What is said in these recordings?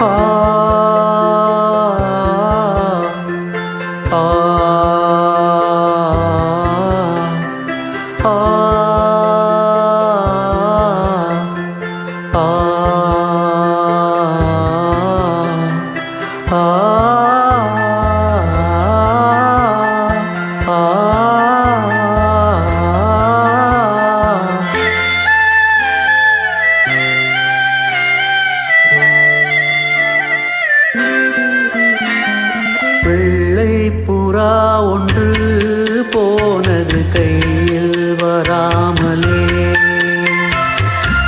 啊 வராமலே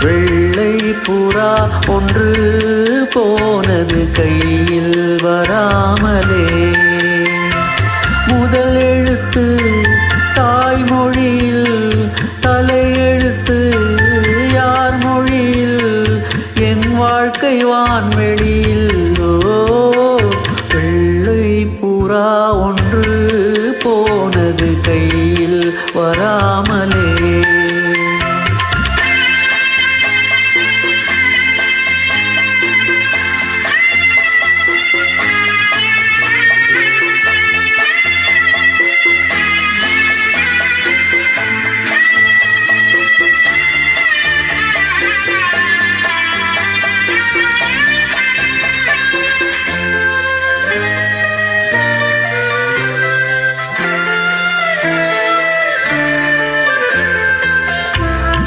வெள்ளை புறா ஒன்று போனது கையில் வராமலே. முதல் எழுத்து தாய்மொழியில் தலையெழுத்து யார் மொழியில் என் வாழ்க்கை வான்வெளியில். வெள்ளை புறா ஒன்று போனது கையில் வராமலே.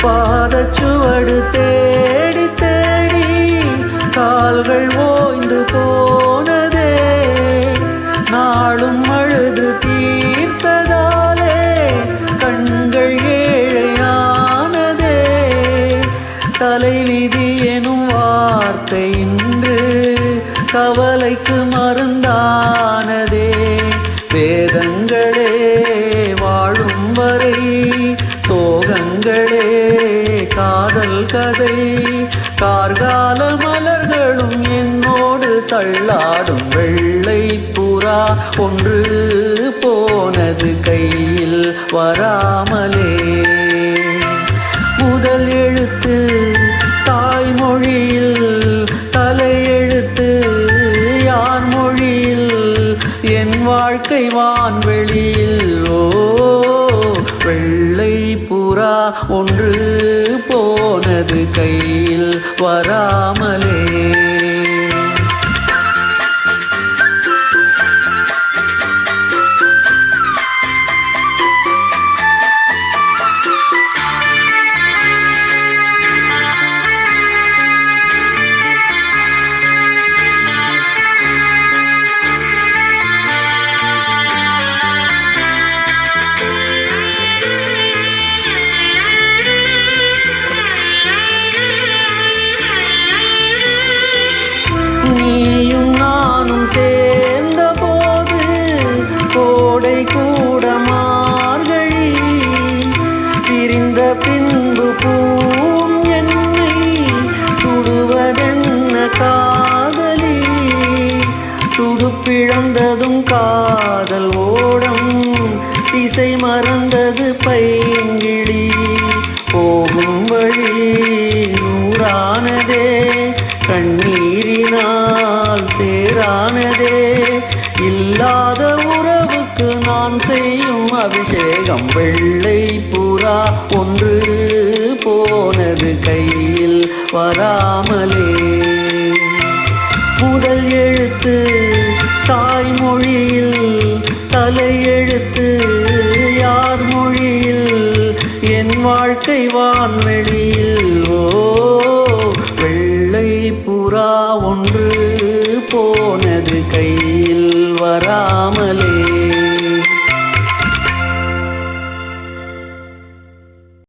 பாதச்சுவடு தேடி தேடி கால்கள் ஓய்ந்து போனதே. நாளும் அழுது தீர்த்ததாலே கண்கள் ஏழையானதே. தலைவிதி எனும் வார்த்தை இன்று கவலைக்கு கதை. கார்கால மலர்களும் என்னோடு தள்ளாடும் வெள்ளை புறா. ஒன்று போனது கையில் வராமலே. முதல் எழுத்து தாய்மொழியில் தலையெழுத்து யார் மொழியில் என் வாழ்க்கை வான்வெளியில் ஓ வெள்ளை புறா. ஒன்று கையில் வராமலே. பின்பு பூம் என்னை சுடுவதென்ன காதலி? துடுப்பிழந்ததும் காதல் ஓடம் திசை மறந்தது பைங்கிழி. போகும் வழி நூறானதே கண்ணீரினால் சேரானதே. இல்லாத உறவுக்கு நான் செய்யும் அபிஷேகம் வெள்ளை புறா ஒன்று போனது கையில் வராமலே. முதல் எழுத்து தாய்மொழியில் தலையெழுத்து யார் மொழியில் என் வாழ்க்கை வான்வெளியில் ஓ வெள்ளை புறா ஒன்று போனது கையில் வராமலே.